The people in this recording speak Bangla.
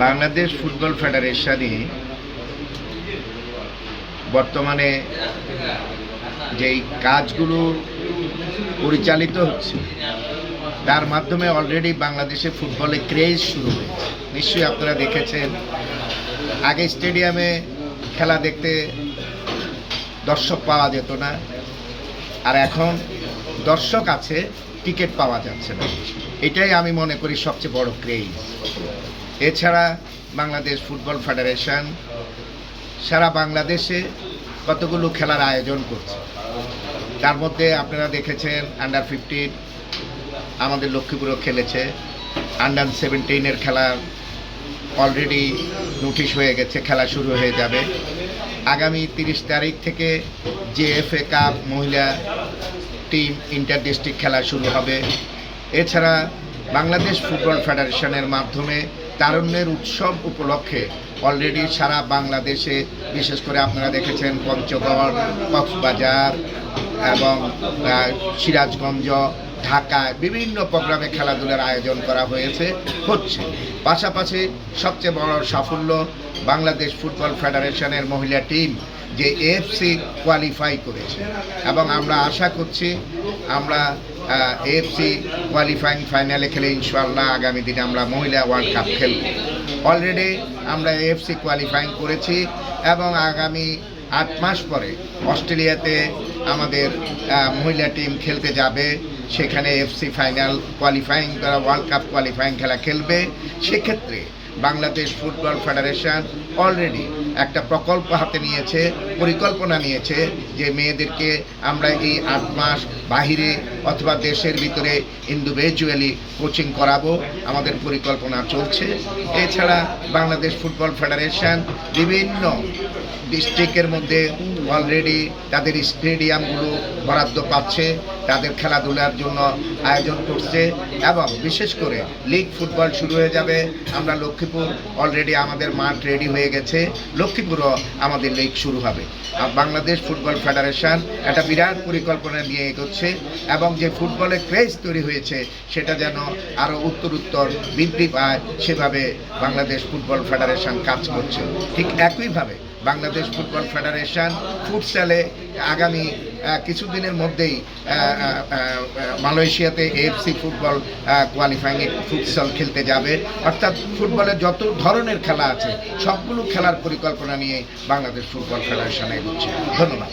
বাংলাদেশ ফুটবল ফেডারেশনে বর্তমানে যেই কাজগুলো পরিচালিত হচ্ছে, তার মাধ্যমে অলরেডি বাংলাদেশে ফুটবলে ক্রেজ শুরু হয়েছে। নিশ্চয়ই আপনারা দেখেছেন, আগে স্টেডিয়ামে খেলা দেখতে দর্শক পাওয়া যেত না, আর এখন দর্শক আছে, টিকিট পাওয়া যাচ্ছে না। এটাই আমি মনে করি সবচেয়ে বড় ক্রেজ এছাড়া বাংলাদেশ ফুটবল ফেডারেশন সারা বাংলাদেশে কতগুলো খেলার আয়োজন করছে। তার মধ্যে আপনারা দেখেছেন আন্ডার ফিফটিন আমাদের লক্ষ্মীপুরও খেলেছে। আন্ডার সেভেন্টিনের খেলা অলরেডি নোটিশ হয়ে গেছে, খেলা শুরু হয়ে যাবে। আগামী তিরিশ তারিখ থেকে জেএফএ কাপ মহিলা টিম ইন্টার ডিস্ট্রিক্ট খেলা শুরু হবে। এছাড়া বাংলাদেশ ফুটবল ফেডারেশনের মাধ্যমে তারুণ্যের উৎসব উপলক্ষে অলরেডি সারা বাংলাদেশে, বিশেষ করে আপনারা দেখেছেন পঞ্চগড়, কক্সবাজার এবং সিরাজগঞ্জ ঢাকায় বিভিন্ন প্রোগ্রামে খেলাধুলার আয়োজন করা হয়েছে, হচ্ছে। পাশাপাশি সবচেয়ে বড় সাফল্য বাংলাদেশ ফুটবল ফেডারেশনের মহিলা টিম, যে এএফসি কোয়ালিফাই করেছে। এবং আমরা আশা করছি, আমরা এএফসি কোয়ালিফাইং ফাইনালে খেলে ইনশাল্লাহ আগামী দিনে আমরা মহিলা ওয়ার্ল্ড কাপ খেলব। অলরেডি আমরা এএফসি কোয়ালিফাইং করেছি এবং আগামী আট মাস পরে অস্ট্রেলিয়াতে আমাদের মহিলা টিম খেলতে যাবে। সেখানে এফসি ফাইনাল কোয়ালিফাইং তারা ওয়ার্ল্ড কাপ কোয়ালিফাইং খেলা খেলবে। সেক্ষেত্রে বাংলাদেশ ফুটবল ফেডারেশন অলরেডি একটা প্রকল্প হাতে নিয়েছে, পরিকল্পনা নিয়েছে যে মেয়েদেরকে আমরা এই আট মাস বাহিরে অথবা দেশের ভিতরে ইন্ডিভিজুয়ালি কোচিং করাবো। আমাদের পরিকল্পনা চলছে। এছাড়া বাংলাদেশ ফুটবল ফেডারেশন বিভিন্ন ডিস্ট্রিক্টের মধ্যে অলরেডি তাদের স্টেডিয়ামগুলো বরাদ্দ পাচ্ছে। তাদের খেলাধুলার জন্য আয়োজন করছে এবং বিশেষ করে লিগ ফুটবল শুরু হয়ে যাবে। আমরা লক্ষ্মীপুর অলরেডি আমাদের মাঠ রেডি হয়ে গেছে। লক্ষ্মীপুরও আমাদের লিগ শুরু হবে। আর বাংলাদেশ ফুটবল ফেডারেশন একটা বিরাট পরিকল্পনা নিয়ে এগোচ্ছে এবং যে ফুটবলের ক্রেজ তৈরি হয়েছে, সেটা যেন আরও উত্তর উত্তর বৃদ্ধি পায়, সেভাবে বাংলাদেশ ফুটবল ফেডারেশন কাজ করছে। ঠিক একইভাবে বাংলাদেশ ফুটবল ফেডারেশন ফুটসালে আগামী কিছুদিনের মধ্যেই মালয়েশিয়াতে এফসি ফুটবল কোয়ালিফাইংয়ে ফুটসল খেলতে যাবে। অর্থাৎ ফুটবলের যত ধরনের খেলা আছে, সবগুলো খেলার পরিকল্পনা নিয়ে বাংলাদেশ ফুটবল ফেডারেশন এগোচ্ছে। ধন্যবাদ।